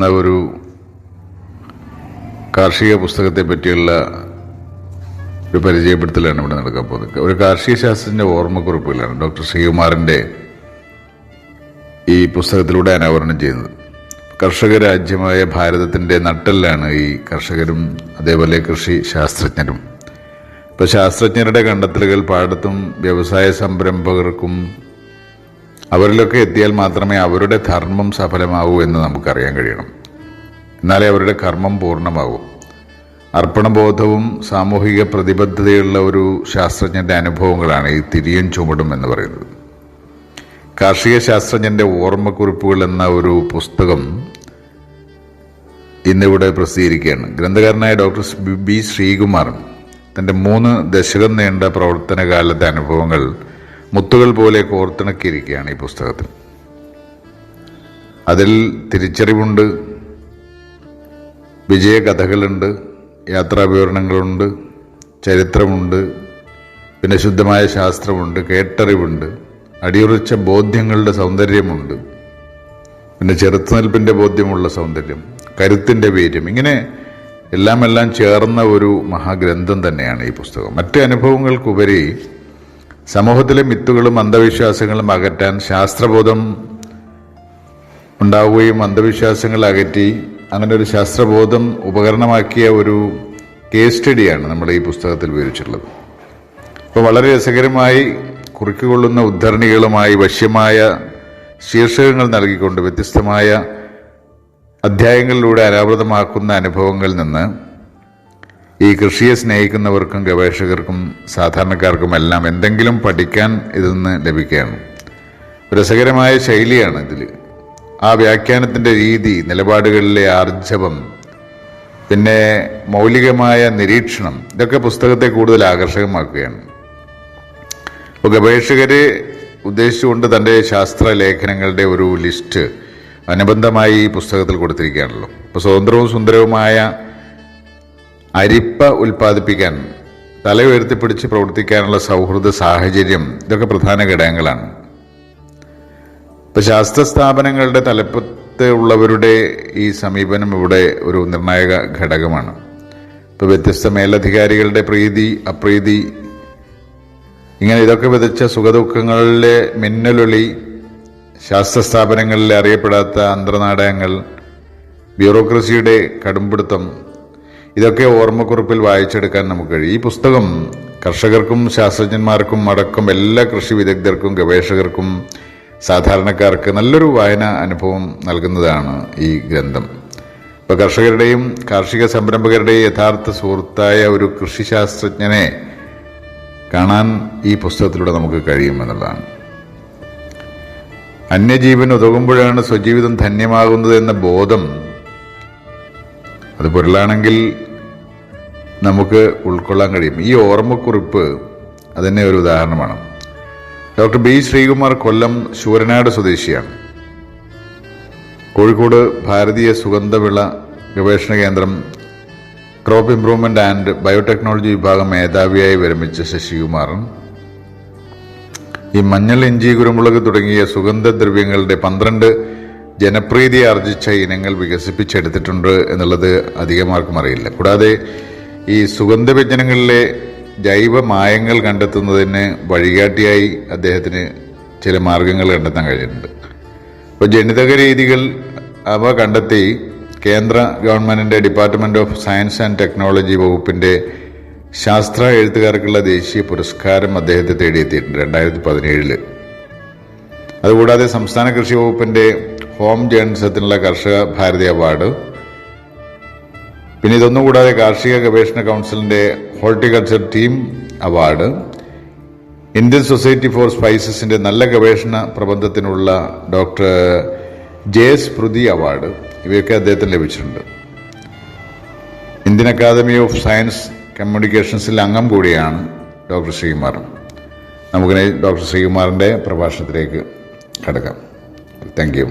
എന്ന ഒരു കാർഷിക പുസ്തകത്തെ പറ്റിയുള്ള ഒരു പരിചയപ്പെടുത്തലാണ് ഇവിടെ നടക്കാൻ പോകുന്നത്. ഒരു കാർഷിക ശാസ്ത്രജ്ഞ ഓർമ്മക്കുറിപ്പുകളാണ് ഡോക്ടർ ശ്രീകുമാറിന്റെ ഈ പുസ്തകത്തിലൂടെ അനാവരണം ചെയ്യുന്നത്. കർഷക രാജ്യമായ ഭാരതത്തിന്റെ നട്ടലിലാണ് ഈ കർഷകരും അതേപോലെ കൃഷി ശാസ്ത്രജ്ഞരും. ഇപ്പോൾ ശാസ്ത്രജ്ഞരുടെ കണ്ടെത്തലുകൾ പാടത്തും വ്യവസായ സംരംഭകർക്കും അവരിലൊക്കെ എത്തിയാൽ മാത്രമേ അവരുടെ ധർമ്മം സഫലമാവൂ എന്ന് നമുക്കറിയാൻ കഴിയണം. എന്നാലേ അവരുടെ കർമ്മം പൂർണമാകൂ അർപ്പണബോധവും സാമൂഹിക പ്രതിബദ്ധതയുള്ള ഒരു ശാസ്ത്രജ്ഞന്റെ അനുഭവങ്ങളാണ് ഈ തിരിയൻ ചുമടും എന്ന് പറയുന്നത്. കാർഷിക ശാസ്ത്രജ്ഞന്റെ ഓർമ്മക്കുറിപ്പുകൾ എന്ന ഒരു പുസ്തകം ഇന്നിവിടെ പ്രസിദ്ധീകരിക്കുകയാണ്. ഗ്രന്ഥകാരനായ ഡോക്ടർ ബി ശ്രീകുമാർ തന്റെ മൂന്ന് ദശകം നീണ്ട പ്രവർത്തന കാലത്തെ അനുഭവങ്ങൾ മുത്തുകൾ പോലെ കോർത്തിണക്കിയിരിക്കുകയാണ് ഈ പുസ്തകത്തിൽ. അതിൽ തിരിച്ചറിവുണ്ട് വിജയകഥകളുണ്ട് യാത്രാവിവരണങ്ങളുണ്ട് ചരിത്രമുണ്ട് പിന്നെ ശുദ്ധമായ ശാസ്ത്രമുണ്ട് കേട്ടറിവുണ്ട് അടിയുറച്ച ബോധ്യങ്ങളുടെ സൗന്ദര്യമുണ്ട് പിന്നെ ചെറുത്തുനിൽപ്പിന്റെ ബോധ്യമുള്ള സൗന്ദര്യം കരുത്തിന്റെ വീര്യം ഇങ്ങനെ എല്ലാം എല്ലാം ചേർന്ന ഒരു മഹാഗ്രന്ഥം തന്നെയാണ് ഈ പുസ്തകം. മറ്റ് അനുഭവങ്ങൾക്കുപരി സമൂഹത്തിലെ മിത്തുകളും അന്ധവിശ്വാസങ്ങളും അകറ്റാൻ ശാസ്ത്രബോധം ഉണ്ടാവുകയും അന്ധവിശ്വാസങ്ങൾ അകറ്റി അങ്ങനെ ഒരു ശാസ്ത്രബോധം ഉപകരണമാക്കിയ ഒരു കേസ് സ്റ്റഡിയാണ് നമ്മൾ ഈ പുസ്തകത്തിൽ വിവരിച്ചിട്ടുള്ളത്. അപ്പോൾ വളരെ രസകരമായി കുറിക്കുകൊള്ളുന്ന ഉദ്ധരണികളുമായി വശ്യമായ ശീർഷകങ്ങൾ നൽകിക്കൊണ്ട് വ്യത്യസ്തമായ അധ്യായങ്ങളിലൂടെ അനാവൃതമാക്കുന്ന അനുഭവങ്ങളിൽ നിന്ന് ഈ കൃഷിയെ സ്നേഹിക്കുന്നവർക്കും ഗവേഷകർക്കും സാധാരണക്കാർക്കും എല്ലാം എന്തെങ്കിലും പഠിക്കാൻ ഇതിൽ നിന്ന് ലഭിക്കുകയാണ്. രസകരമായ ശൈലിയാണ് ഇതിൽ ആ വ്യാഖ്യാനത്തിന്റെ രീതി നിലപാടുകളിലെ ആർജവം പിന്നെ മൗലികമായ നിരീക്ഷണം ഇതൊക്കെ പുസ്തകത്തെ കൂടുതൽ ആകർഷകമാക്കുകയാണ്. ഇപ്പോൾ ഗവേഷകർ ഉദ്ദേശിച്ചുകൊണ്ട് തന്റെ ശാസ്ത്ര ലേഖനങ്ങളുടെ ഒരു ലിസ്റ്റ് അനുബന്ധമായി ഈ പുസ്തകത്തിൽ കൊടുത്തിരിക്കുകയാണല്ലോ. ഇപ്പോൾ സ്വതന്ത്രവും സുന്ദരവുമായ അരിപ്പ ഉൽപ്പാദിപ്പിക്കാൻ തല ഉയർത്തിപ്പിടിച്ച് പ്രവർത്തിക്കാനുള്ള സൗഹൃദ സാഹചര്യം ഇതൊക്കെ പ്രധാന ഘടകങ്ങളാണ്. ഇപ്പൊ ശാസ്ത്ര സ്ഥാപനങ്ങളുടെ തലപ്പത്ത് ഉള്ളവരുടെ ഈ സമീപനം ഇവിടെ ഒരു നിർണായക ഘടകമാണ്. ഇപ്പൊ വ്യത്യസ്ത മേലധികാരികളുടെ പ്രീതി അപ്രീതി ഇങ്ങനെ ഇതൊക്കെ വിതച്ച സുഖദുഃഖങ്ങളിലെ മിന്നലൊളി ശാസ്ത്ര സ്ഥാപനങ്ങളിലെ അറിയപ്പെടാത്ത അന്തർനാടകങ്ങൾ ബ്യൂറോക്രസിയുടെ കടുംപിടുത്തം ഇതൊക്കെ ഓർമ്മക്കുറിപ്പിൽ വായിച്ചെടുക്കാൻ നമുക്ക് കഴിയും. ഈ പുസ്തകം കർഷകർക്കും ശാസ്ത്രജ്ഞന്മാർക്കും അടക്കം എല്ലാ കൃഷി വിദഗ്ധർക്കും ഗവേഷകർക്കും സാധാരണക്കാർക്ക് നല്ലൊരു വായന അനുഭവം നൽകുന്നതാണ് ഈ ഗ്രന്ഥം. ഇപ്പോൾ കർഷകരുടെയും കാർഷിക സംരംഭകരുടെയും യഥാർത്ഥ സുഹൃത്തായ ഒരു കൃഷി ശാസ്ത്രജ്ഞനെ കാണാൻ ഈ പുസ്തകത്തിലൂടെ നമുക്ക് കഴിയുമെന്നുള്ളതാണ് അന്യജീവൻ ഉതകുമ്പോഴാണ് സ്വജീവിതം ധന്യമാകുന്നത് എന്ന ബോധം അത് പൊരുളാണെങ്കിൽ നമുക്ക് ഉൾക്കൊള്ളാൻ കഴിയും. ഈ ഓർമ്മക്കുറിപ്പ് അതന്നെ ഒരു ഉദാഹരണമാണ്. ഡോക്ടർ ബി ശ്രീകുമാർ കൊല്ലം ശൂരനാട് സ്വദേശിയാണ്. കോഴിക്കോട് ഭാരതീയ സുഗന്ധവിള ഗവേഷണ കേന്ദ്രം ക്രോപ്പ് ഇംപ്രൂവ്മെന്റ് ആൻഡ് ബയോടെക്നോളജി വിഭാഗം മേധാവിയായി വിരമിച്ച ശശികുമാറൻ ഈ മഞ്ഞൾ ഇഞ്ചി കുരുമുളക് തുടങ്ങിയ സുഗന്ധദ്രവ്യങ്ങളുടെ പന്ത്രണ്ട് ജനപ്രീതി ആർജിച്ച ഇനങ്ങൾ വികസിപ്പിച്ചെടുത്തിട്ടുണ്ട് എന്നുള്ളത് അധികമാർക്കും അറിയില്ല. കൂടാതെ ഈ സുഗന്ധവ്യഞ്ജനങ്ങളിലെ ജൈവ മായങ്ങൾ കണ്ടെത്തുന്നതിന് വഴികാട്ടിയായി അദ്ദേഹത്തിന് ചില മാർഗങ്ങൾ കണ്ടെത്താൻ കഴിഞ്ഞിട്ടുണ്ട്. അപ്പോൾ ജനിതക രീതികൾ അവ കണ്ടെത്തി കേന്ദ്ര ഗവൺമെന്റിന്റെ department of science and technology വകുപ്പിന്റെ ശാസ്ത്ര എഴുത്തുകാർക്കുള്ള ദേശീയ പുരസ്കാരം അദ്ദേഹത്തെ തേടിയെത്തിയിട്ടുണ്ട് രണ്ടായിരത്തി പതിനേഴിൽ. അതുകൂടാതെ സംസ്ഥാന കൃഷി വകുപ്പിന്റെ ഹോം ജേൺസത്തിനുള്ള കർഷക ഭാരതി അവാർഡ്. പിന്നെ ഇതൊന്നും കൂടാതെ കാർഷിക ഗവേഷണ കൗൺസിലിന്റെ horticulture team award. Indian society for സ്പൈസസിന്റെ നല്ല ഗവേഷണ പ്രബന്ധത്തിനുള്ള ഡോക്ടർ ജെ പൃഥി അവാർഡ്. ഇവയൊക്കെ അദ്ദേഹത്തിന് ലഭിച്ചിട്ടുണ്ട്. ഇന്ത്യൻ അക്കാദമി ഓഫ് സയൻസ് കമ്മ്യൂണിക്കേഷൻസിൽ അംഗം കൂടിയാണ് ഡോക്ടർ ശ്രീകുമാർ. നമുക്കിനി ഡോക്ടർ ശ്രീകുമാറിന്റെ പ്രഭാഷണത്തിലേക്ക് കടക്കാം. Thank you.